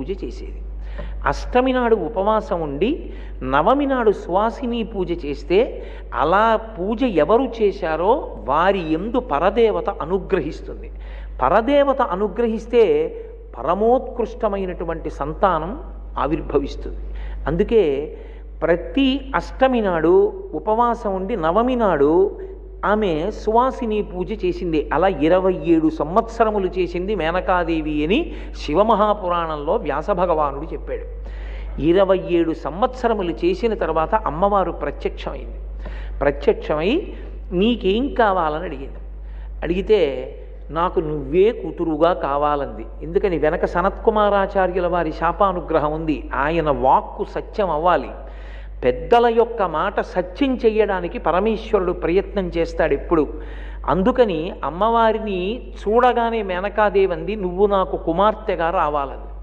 పూజ చేసేది. అష్టమి నాడు ఉపవాసం ఉండి నవమి నాడు సువాసిని పూజ చేస్తే అలా పూజ ఎవరు చేశారో వారి ఎందు పరదేవత అనుగ్రహిస్తుంది. పరదేవత అనుగ్రహిస్తే పరమోత్కృష్టమైనటువంటి సంతానం ఆవిర్భవిస్తుంది. అందుకే ప్రతి అష్టమి నాడు ఉపవాసం ఉండి నవమి నాడు ఆమె సువాసిని పూజ చేసింది. అలా ఇరవై ఏడు సంవత్సరములు చేసింది మేనకాదేవి అని శివమహాపురాణంలో వ్యాసభగవానుడు చెప్పాడు. ఇరవై ఏడు సంవత్సరములు చేసిన తర్వాత అమ్మవారు ప్రత్యక్షమైంది. ప్రత్యక్షమై నీకేం కావాలని అడిగింది. అడిగితే నాకు నువ్వే కూతురుగా కావాలంది. ఎందుకని వెనక సనత్కుమారాచార్యుల వారి శాపానుగ్రహం ఉంది. ఆయన వాక్కు సత్యం అవ్వాలి పెద్దల యొక్క మాట సత్యం చేయడానికి పరమేశ్వరుడు ప్రయత్నం చేస్తాడు ఎప్పుడు. అందుకని అమ్మవారిని చూడగానే మేనకాదేవంది నువ్వు నాకు కుమార్తెగా రావాలని.